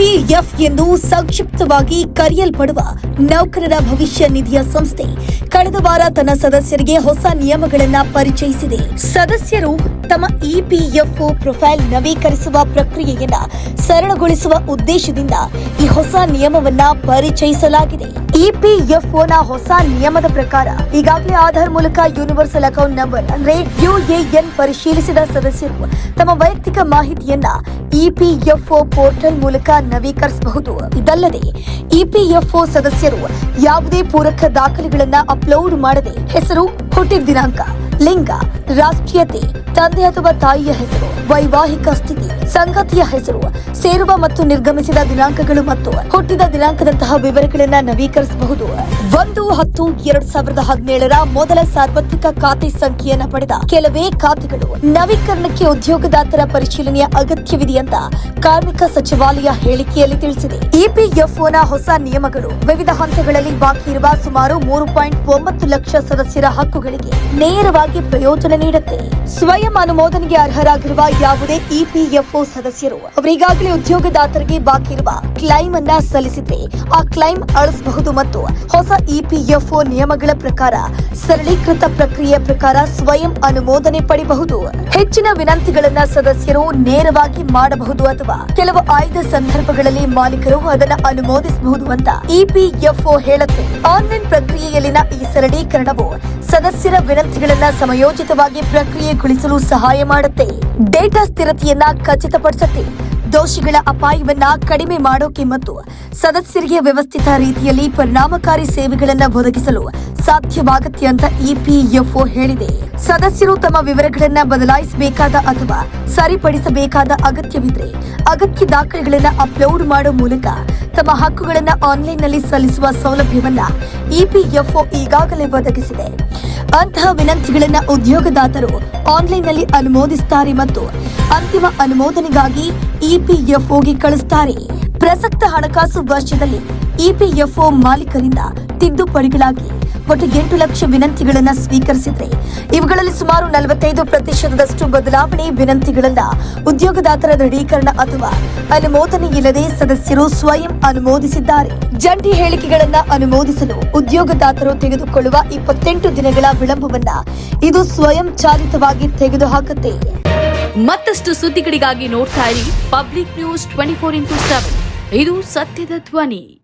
be EPF ಎಂದು ಸಂಕ್ಷಿಪ್ತವಾಗಿ ಕರೆಯಲ್ಪಡುವ ನೌಕರರ ಭವಿಷ್ಯ ನಿಧಿಯ ಸಂಸ್ಥೆ ಕಳೆದ ವಾರ ತನ್ನ ಸದಸ್ಯರಿಗೆ ಹೊಸ ನಿಯಮಗಳನ್ನ ಪರಿಚಯಿಸಿದೆ. ಸದಸ್ಯರು ತಮ್ಮ ಇಪಿಎಫ್ ಪ್ರೊಫೈಲ್ ನವೀಕರಿಸುವ ಪ್ರಕ್ರಿಯೆಯನ್ನ ಸರಳಗೊಳಿಸುವ ಉದ್ದೇಶದಿಂದ ಈ ಹೊಸ ನಿಯಮವನ್ನ ಪರಿಚಯಿಸಲಾಗಿದೆ. ಇಪಿಎಫ್ಒನ ಹೊಸ ನಿಯಮದ ಪ್ರಕಾರ ಈಗಾಗಲೇ ಆಧಾರ್ ಮೂಲಕ ಯೂನಿವರ್ಸಲ್ ಅಕೌಂಟ್ ನಂಬರ್ ಅಂದ್ರೆ ಯುಎಎನ್ ಪರಿಶೀಲಿಸಿದ ಸದಸ್ಯರು ತಮ್ಮ ವೈಯಕ್ತಿಕ ಮಾಹಿತಿಯನ್ನ ಇಪಿಎಫ್ಒ ಪೋರ್ಟಲ್ ಮೂಲಕ ನವೀಕರಿಸಬಹುದು ಇದಲ್ಲದೆ ಇಪಿಎಫ್ಒ ಸದಸ್ಯರು ಯಾವುದೇ ಪೂರಕ ದಾಖಲೆಗಳನ್ನು ಅಪ್ಲೋಡ್ ಮಾಡದೆ ಹೆಸರು ಹುಟ್ಟಿದ ದಿನಾಂಕ ಲಿಂಗ ರಾಷ್ಟ್ರೀಯತೆ ತಂದೆ ಅಥವಾ ತಾಯಿಯ ಹೆಸರು, ವೈವಾಹಿಕ ಸ್ಥಿತಿ, ಸಂಗತಿಯ ಹೆಸರು, ಸೇರುವ ಮತ್ತು ನಿರ್ಗಮಿಸಿದ ದಿನಾಂಕಗಳು ಮತ್ತು ಹುಟ್ಟಿದ ದಿನಾಂಕದಂತಹ ವಿವರಗಳನ್ನ ನವೀಕರಿಸಬಹುದು. ಒಂದು ಹತ್ತು ಎರಡ್ ಸಾವಿರದ ಹದಿನೇಳರ ಮೊದಲ ಸಾರ್ವತ್ರಿಕ ಖಾತೆ ಸಂಖ್ಯೆಯನ್ನ ಪಡೆದ ಕೆಲವೇ ಖಾತೆಗಳು ನವೀಕರಣಕ್ಕೆ ಉದ್ಯೋಗದಾತರ ಪರಿಶೀಲನೆಯ ಅಗತ್ಯವಿದೆ ಅಂತ ಕಾರ್ಮಿಕ ಸಚಿವಾಲಯ ಹೇಳಿಕೆಯಲ್ಲಿ ತಿಳಿಸಿದೆ. ಇಪಿಎಫ್ಒನ ಹೊಸ ನಿಯಮಗಳು ವಿವಿಧ ಹಂತಗಳಲ್ಲಿ ಬಾಕಿ ಇರುವ ಸುಮಾರು ಮೂರು ಪಾಯಿಂಟ್ ಒಂಬತ್ತು ಲಕ್ಷ ಸದಸ್ಯರ ಹಕ್ಕುಗಳಿಗೆ ನೇರವಾಗಿ ಪ್ರಯೋಜನ ನೀಡುತ್ತೆ. ಸ್ವಯಂ ಅನುಮೋದನೆಗೆ ಅರ್ಹರಾಗಿರುವ ಯಾವುದೇ ಇಪಿಎಫ್ಒ ಸದಸ್ಯರು, ಅವರಿಗಾಗಲೇ ಉದ್ಯೋಗದಾತರಿಗೆ ಬಾಕಿ ಇರುವ ಕ್ಲೈಮ್ ಅನ್ನ ಸಲ್ಲಿಸಿದ್ರೆ ಆ ಕ್ಲೈಮ್ ಅಳಿಸಬಹುದು ಮತ್ತು ಹೊಸ ಇಪಿಎಫ್ಒ ನಿಯಮಗಳ ಪ್ರಕಾರ ಸರಳೀಕೃತ ಪ್ರಕ್ರಿಯೆ ಪ್ರಕಾರ ಸ್ವಯಂ ಅನುಮೋದನೆ ಪಡೆಯಬಹುದು ಹೆಚ್ಚಿನ ವಿನಂತಿಗಳನ್ನ ಸದಸ್ಯರು ನೇರವಾಗಿ ಮಾಡಬಹುದು ಅಥವಾ ಕೆಲವು ಆಯ್ದ ಸಂದರ್ಭಗಳಲ್ಲಿ ಮಾಲೀಕರು ಅದನ್ನ ಅನುಮೋದಿಸಬಹುದು ಅಂತ ಇಪಿಎಫ್ಒ ಹೇಳುತ್ತೆ. ಆನ್ಲೈನ್ ಪ್ರಕ್ರಿಯೆಯಲ್ಲಿನ ಈ ಸರಳೀಕರಣವು ಸದಸ್ಯರ ವಿನಂತಿಗಳನ್ನ ಸಮಯೋಚಿತವಾಗಿ ಪ್ರಕ್ರಿಯೆಗೊಳಿಸಲು ಸಹಾಯ ಮಾಡುತ್ತೆ. ಡೇಟಾ ಸ್ಥಿರತೆಯನ್ನ ಖಚಿತಪಡಿಸುತ್ತೆ. ದೋಷಿಗಳ ಅಪಾಯವನ್ನ ಕಡಿಮೆ ಮಾಡೋಕೆ ಮತ್ತು ಸದಸ್ಯರಿಗೆ ವ್ಯವಸ್ಥಿತ ರೀತಿಯಲ್ಲಿ ಪರಿಣಾಮಕಾರಿ ಸೇವೆಗಳನ್ನ ಒದಗಿಸಲು ಸಾಧ್ಯವಾಗುತ್ತೆ ಅಂತ ಇಪಿಎಫ್ಒ ಹೇಳಿದೆ. ಸದಸ್ಯರು ತಮ್ಮ ವಿವರಗಳನ್ನ ಬದಲಾಯಿಸಬೇಕಾದ ಅಥವಾ ಸರಿಪಡಿಸಬೇಕಾದ ಅಗತ್ಯವಿದ್ರೆ ಅಗತ್ಯ ದಾಖಲೆಗಳನ್ನ ಅಪ್ಲೋಡ್ ಮಾಡೋ ಮೂಲಕ ತಮ್ಮ ಹಕ್ಕುಗಳನ್ನು ಆನ್ಲೈನ್ನಲ್ಲಿ ಸಲ್ಲಿಸುವ ಸೌಲಭ್ಯವನ್ನ ಇಪಿಎಫ್ಒ ಈಗಾಗಲೇ ಒದಗಿಸಿದೆ. ಅಂತಹ ವಿನಂತಿಗಳನ್ನು ಉದ್ಯೋಗದಾತರು ಆನ್ಲೈನ್ನಲ್ಲಿ ಅನುಮೋದಿಸುತ್ತಾರೆ ಮತ್ತು ಅಂತಿಮ ಅನುಮೋದನೆಗಾಗಿ ಇಪಿಎಫ್ಒಗೆ ಕಳಿಸುತ್ತಾರೆ ಪ್ರಸಕ್ತ ಹಣಕಾಸು ವರ್ಷದಲ್ಲಿ ಇಪಿಎಫ್ಒ ಮಾಲೀಕರಿಂದ ತಿದ್ದುಪಡಿಗಳಾಗಿ ಒಟ್ಟು ಎಂಟು ಲಕ್ಷ ವಿನಂತಿಗಳನ್ನು ಸ್ವೀಕರಿಸಿದ್ರೆ ಇವುಗಳಲ್ಲಿ ಸುಮಾರು ನಲವತ್ತೈದು ಪ್ರತಿಶತದಷ್ಟು ಬದಲಾವಣೆ ವಿನಂತಿಗಳನ್ನ ಉದ್ಯೋಗದಾತರ ದೃಢೀಕರಣ ಅಥವಾ ಅನುಮೋದನೆ ಇಲ್ಲದೆ ಸದಸ್ಯರು ಸ್ವಯಂ ಅನುಮೋದಿಸಿದ್ದಾರೆ. ಜಂಟಿ ಹೇಳಿಕೆಗಳನ್ನ ಅನುಮೋದಿಸಲು ಉದ್ಯೋಗದಾತರು ತೆಗೆದುಕೊಳ್ಳುವ ಇಪ್ಪತ್ತೆಂಟು ದಿನಗಳ ವಿಳಂಬವನ್ನ ಇದು ಸ್ವಯಂ ಚಾಲಿತವಾಗಿ ತೆಗೆದುಹಾಕುತ್ತೆ. ಮತ್ತಷ್ಟು ಸುದ್ದಿಗಳಿಗಾಗಿ ನೋಡ್ತಾ ಇರಿ public news twenty four into seven. ಇದು ಸತ್ಯದ ಧ್ವನಿ.